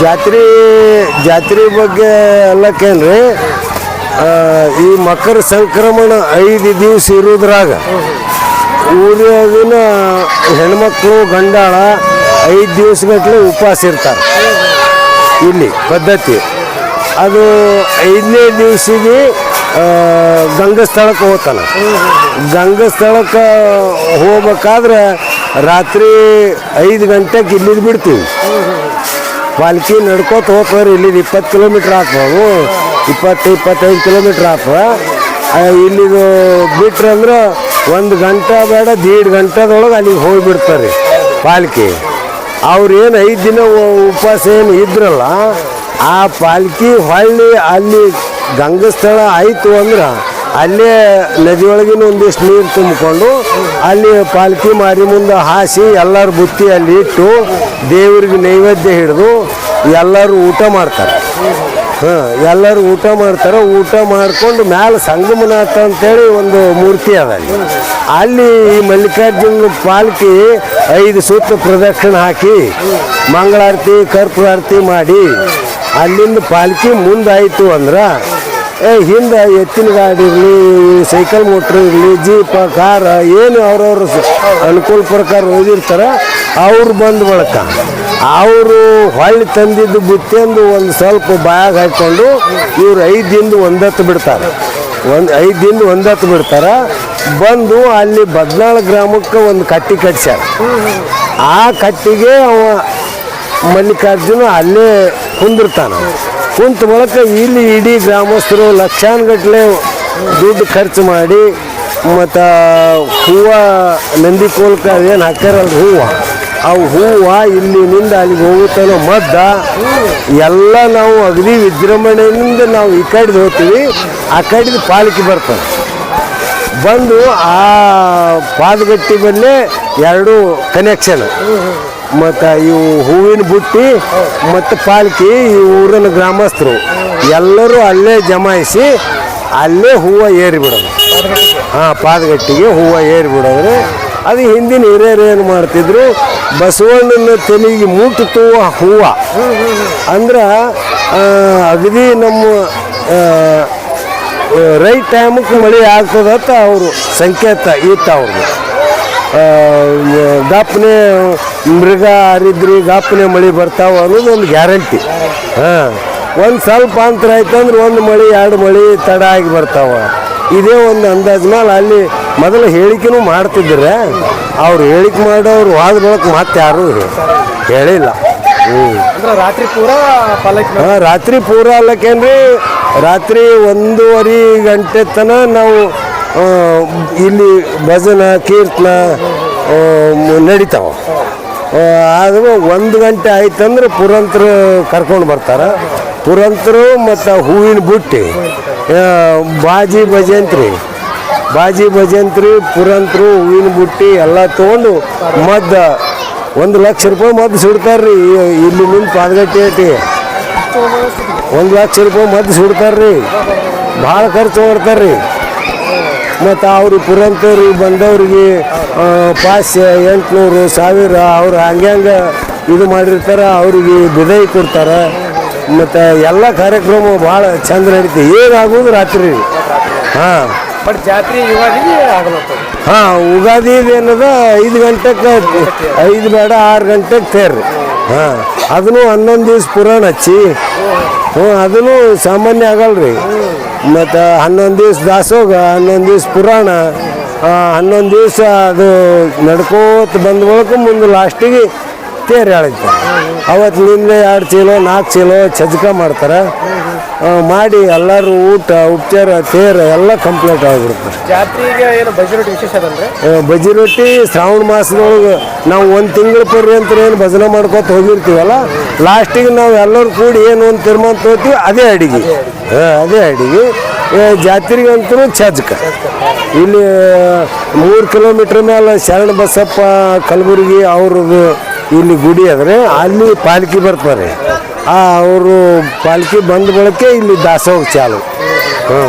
ಜಾತ್ರೆ ಜಾತ್ರೆ ಬಗ್ಗೆ ಎಲ್ಲಕ್ಕೇನ್ರಿ ಆ, ಈ ಮಕರ ಸಂಕ್ರಮಣ ಐದು ದಿವಸ ಇರೋದ್ರಾಗ ಊರಿನ ಹೆಣ್ಮಕ್ಳು ಗಂಡಾಳ ಐದು ದಿವಸಗಟ್ಟಲೆ ಉಪವಾಸ ಇರ್ತಾರೆ. ಇಲ್ಲಿ ಪದ್ಧತಿ. ಅದು ಐದನೇ ದಿವಸಿಗೆ ಗಂಗಸ್ಥಳಕ್ಕೆ ಹೋಗ್ತಾನೆ. ಗಂಗಸ್ಥಳಕ್ಕೆ ಹೋಗ್ಬೇಕಾದ್ರೆ ರಾತ್ರಿ ಐದು ಗಂಟೆಗೆ ಇಲ್ಲಿದ್ದು ಬಿಡ್ತೀವಿ. ಪಾಲ್ಕಿ ನಡ್ಕೋತ ಹೋಗ್ತಾರೆ ಇಲ್ಲಿ ಇಪ್ಪತ್ತು ಕಿಲೋಮೀಟ್ರ್ ಅವು ಇಪ್ಪತ್ತು, ಇಪ್ಪತ್ತೈದು ಕಿಲೋಮೀಟ್ರ್ ಆಫ್ ಇಲ್ಲಿದು ಬಿಟ್ರೆ ಅಂದ್ರೆ ಒಂದು ಗಂಟೆ ಬೇಡ, ದೀಡ್ ಗಂಟೆದೊಳಗೆ ಅಲ್ಲಿಗೆ ಹೋಗಿಬಿಡ್ತಾರೆ ಪಾಲ್ಕಿ. ಅವ್ರು ಏನು ಐದು ದಿನ ಉಪವಾಸ ಏನು ಇದ್ರಲ್ಲ, ಆ ಪಾಲ್ಕಿ ಹೊಳ್ಳಿ ಅಲ್ಲಿ ಗಂಗಸ್ಥಳ ಆಯಿತು ಅಂದ್ರೆ ಅಲ್ಲೇ ನದಿಯೊಳಗಿನ ಒಂದಿಷ್ಟು ನೀರು ತುಂಬಿಕೊಂಡು ಅಲ್ಲಿ ಪಾಲ್ಕಿ ಮಾರಿ ಮುಂದೆ ಹಾಸಿ ಎಲ್ಲರ ಬುತ್ತಿ ಅಲ್ಲಿ ಇಟ್ಟು ದೇವ್ರಿಗೆ ನೈವೇದ್ಯ ಹಿಡಿದು ಎಲ್ಲರೂ ಊಟ ಮಾಡ್ತಾರೆ. ಹಾಂ, ಎಲ್ಲರೂ ಊಟ ಮಾಡ್ತಾರೆ. ಊಟ ಮಾಡ್ಕೊಂಡು ಮ್ಯಾಲೆ ಸಂಗಮನಾಥ ಅಂತೇಳಿ ಒಂದು ಮೂರ್ತಿ ಅದ ಅಲ್ಲಿ. ಅಲ್ಲಿ ಈ ಮಲ್ಲಿಕಾರ್ಜುನ ಪಾಲ್ಕಿ ಐದು ಸುತ್ತ ಪ್ರದಕ್ಷಿಣೆ ಹಾಕಿ ಮಂಗಳಾರತಿ, ಕರ್ಪೂರಾರತಿ ಮಾಡಿ ಅಲ್ಲಿಂದ ಪಾಲ್ಕಿ ಮುಂದಾಯಿತು ಅಂದ್ರೆ ಹಿಂದೆ ಎತ್ತಿನ ಗಾಡಿ ಇರಲಿ, ಸೈಕಲ್ ಮೋಟ್ರ್ ಇರಲಿ, ಜೀಪ, ಕಾರ, ಏನು ಅವ್ರವ್ರ ಅನುಕೂಲ ಪ್ರಕಾರ ಓದಿರ್ತಾರೆ, ಅವ್ರು ಬಂದ ಬಳಕ. ಅವರು ಹೊಳ್ಳಿ ತಂದಿದ್ದು ಬುತ್ತಿಂದು ಒಂದು ಸ್ವಲ್ಪ ಬಾಯಾಗ ಹಾಕ್ಕೊಂಡು ಇವ್ರು ಐದು ದಿನದ ಒಂದತ್ತು ಬಿಡ್ತಾರೆ. ಒಂದು ಐದು ದಿನದ ಒಂದತ್ತು ಬಿಡ್ತಾರೆ. ಬಂದು ಅಲ್ಲಿ ಬದ್ನಾಳ ಗ್ರಾಮಕ್ಕೆ ಒಂದು ಕಟ್ಟಿ ಕಟ್ಸ್ಯಾರ. ಆ ಕಟ್ಟಿಗೆ ಅವ ಮಲ್ಲಿಕಾರ್ಜುನ ಅಲ್ಲೇ ಕುಂದಿರ್ತಾನ. ಕುಂತ ಬಳಕ ಇಲ್ಲಿ ಇಡೀ ಗ್ರಾಮಸ್ಥರು ಲಕ್ಷಾನುಗಟ್ಟಲೆ ದುಡ್ಡು ಖರ್ಚು ಮಾಡಿ ಮತ್ತು ಹೂವು ನಂದಿ ಕೋಲ್ಕ ಏನು ಹಾಕ್ಯಾರಲ್ಲ ಹೂವು? ಆ ಹೂವು ಇಲ್ಲಿನಿಂದ ಅಲ್ಲಿಗೆ ಹೋಗುತ್ತಲೋ ಮದ್ದ, ಎಲ್ಲ ನಾವು ಅಗದಿ ವಿಜೃಂಭಣೆಯಿಂದ ನಾವು ಈ ಕಡೆದು ಹೋಗ್ತೀವಿ, ಆ ಕಡೆದು ಪಾಲಿಕೆ ಬರ್ತದೆ. ಬಂದು ಆ ಪಾದಗಟ್ಟಿ ಬಲ್ಲೇ ಎರಡು ಕನೆಕ್ಷನ್ ಮತ್ತು ಇವು ಹೂವಿನ ಬುಟ್ಟಿ ಮತ್ತು ಪಾಲ್ಕಿ ಈ ಊರಿನ ಗ್ರಾಮಸ್ಥರು. ಎಲ್ಲರೂ ಅಲ್ಲೇ ಜಮಾಯಿಸಿ ಅಲ್ಲೇ ಹೂವು ಏರಿಬಿಡೋದು. ಹಾಂ, ಪಾದಗಟ್ಟಿಗೆ ಹೂವು ಏರಿಬಿಡೋದ್ರೆ ಅದು ಹಿಂದಿನ ಹಿರಿಯರು ಏನು ಮಾಡ್ತಿದ್ರು? ಬಸವಣ್ಣನ ತಲೆಗೆ ಮುಟ್ಟುತ್ತುವ ಹೂವು. ಅಂದ್ರೆ ಅಗದಿ ನಮ್ಮ ರೈಟ್ ಟೈಮಕ್ಕೆ ಮಳೆ ಆಗ್ತದತ್ತ ಅವರು ಸಂಕೇತ ಇತ್ತು ಅವ್ರಿಗೆ ಗಾಪನೆ ಮೃಗ ಹರಿದ್ರಿ ಗಾಪನೆ ಮಳೆ ಬರ್ತಾವ ಅನ್ನೋದು ಒಂದು ಗ್ಯಾರಂಟಿ. ಹಾಂ. ಒಂದು ಸ್ವಲ್ಪ ಅಂತರ ಆಯ್ತಂದ್ರೆ ಒಂದು ಮಳೆ ಎರಡು ಮಳೆ ತಡ ಆಗಿ ಬರ್ತಾವ. ಇದೇ ಒಂದು ಅಂದಾಜ್ ಮೇಲೆ ಅಲ್ಲಿ ಮೊದಲು ಹೇಳಿಕೆನೂ ಮಾಡ್ತಿದ್ರೆ ಅವ್ರು ಹೇಳಿಕೆ ಮಾಡೋರು ವಾದ ಬಳಕ ಮತ್ತೆ ಯಾರೂ ಹೇಳಿಲ್ಲ. ಹ್ಞೂ ಅಂದ್ರೆ ರಾತ್ರಿ ಪೂರ ಹಾಂ ರಾತ್ರಿ ಪೂರ ಅಲ್ಲಕ್ಕೇನ್ರಿ ರಾತ್ರಿ ಒಂದೂವರೆ ಗಂಟೆ ತನಕ ನಾವು ಇಲ್ಲಿ ಭಜನ, ಕೀರ್ತನ ನಡೀತಾವೆ. ಆದರೂ ಒಂದು ಗಂಟೆ ಆಯ್ತಂದ್ರೆ ಪುರಂತರು ಕರ್ಕೊಂಡು ಬರ್ತಾರೆ. ಪುರಂತರು ಮತ್ತು ಹೂವಿನ ಬುಟ್ಟಿ ಬಾಜಿ ಭಜಂತ್ರಿ. ಬಾಜಿ ಭಜಂತ್ರಿ, ಪುರಂತರು, ಹೂವಿನ ಬುಟ್ಟಿ ಎಲ್ಲ ತೊಗೊಂಡು ಮದ್ದ, ಒಂದು ಲಕ್ಷ ರೂಪಾಯಿ ಮದ್ದು ಸುಡ್ತಾರೆ ರೀ ಇಲ್ಲಿ ಮುಂದೆ ಪಾದಗಟ್ಟಿ ಐತಿ. ಒಂದು ಲಕ್ಷ ರೂಪಾಯಿ ಮದ್ದು ಸುಡ್ತಾರ್ರಿ. ಭಾಳ ಖರ್ಚು ಮಾಡ್ತಾರ್ರಿ. ಮತ್ತು ಅವರು ಪುರಂತರು ಬಂದವ್ರಿಗೆ ಪಾಸ್ ಎಂಟುನೂರು ಸಾವಿರ ಅವ್ರು ಹಂಗೆ ಹಂಗೆ ಇದು ಮಾಡಿರ್ತಾರೆ ಅವ್ರಿಗೆ ಬಿದೈ ಕೊಡ್ತಾರೆ. ಮತ್ತು ಎಲ್ಲ ಕಾರ್ಯಕ್ರಮ ಭಾಳ ಚಂದ ನಡೀತಿ. ಏನಾಗೋದು ರಾತ್ರಿ? ಹಾಂ. ಬಟ್ ಜಾತ್ರೆ ಯುಗಾದಿ ಹಾಂ ಉಗಾದಿ ಏನದ ಐದು ಗಂಟೆಗೆ ಐದು ಬೇಡ ಆರು ಗಂಟೆಗೆ ತೇರ್ರಿ ಹಾಂ ಅದನ್ನು ಹನ್ನೊಂದು ದಿವ್ಸ ಪುರಾಣ ಹಚ್ಚಿ. ಹ್ಞೂ ಅದನ್ನು ಸಾಮಾನ್ಯ ಆಗಲ್ರಿ. ಮತ್ತು ಹನ್ನೊಂದು ದಿವಸ ದಾಸೋಗ ಹನ್ನೊಂದು ದಿವ್ಸ ಪುರಾಣ ಹನ್ನೊಂದು ದಿವಸ ಅದು ನಡ್ಕೋತ ಬಂದ ಬಳಕ ಮುಂದೆ ಲಾಸ್ಟಿಗೆ ತೇರು ಎಳಿತಾರೆ ಅವತ್ತು ನಿನ್ನೆ ಎರಡು ಚೀಲೋ ನಾಲ್ಕು ಚೀಲೋ ಚಜ್ಕ ಮಾಡ್ತಾರೆ. ಮಾಡಿ ಎಲ್ಲರೂ ಊಟ ಉಪಚಾರ ತೇರು ಎಲ್ಲ ಕಂಪ್ಲೀಟ್ ಆಗಿಬಿಡ್ತಾರೆ ಜಾತ್ರೆಗೆ ಏನು ಬಜೆಟ್ ವಿಶೇಷ ಅದಂದ್ರೆ ಆ, ಬಜ್ಜಿ ರೊಟ್ಟಿ ಶ್ರಾವಣ ಮಾಸದೊಳಗೆ ನಾವು ಒಂದು ತಿಂಗಳ ಪರ್ಯಂತ ಏನು ಭಜನೆ ಮಾಡ್ಕೊತ ಹೋಗಿರ್ತೀವಲ್ಲ ಲಾಸ್ಟಿಗೆ ನಾವು ಎಲ್ಲರೂ ಕೂಡಿ ಏನು ಒಂದು ತೀರ್ಮಾನ ತಗೋತೀವಿ ಅದೇ ಅಡಿಗೆ. ಅದೇ ಅಡಿಗೆ. ಜಾತ್ರೆಗೆ ಜಾತ್ರೆಗಂತೂ ಚಜ್ಕ. ಇಲ್ಲಿ ಮೂರು ಕಿಲೋಮೀಟ್ರ್ ಮೇಲೆ ಶರಣ ಬಸಪ್ಪ ಕಲಬುರಗಿ ಅವ್ರದ್ದು ಇಲ್ಲಿ ಗುಡಿ ಆದರೆ ಅಲ್ಲಿ ಪಾಲ್ಕಿ ಬರ್ತಾರೆ ಆ, ಅವರು ಪಾಲ್ಕಿ ಬಂದ ಬಳಕೆ ಇಲ್ಲಿ ದಾಸೋಹ ಚಾಲು. ಹ್ಞೂ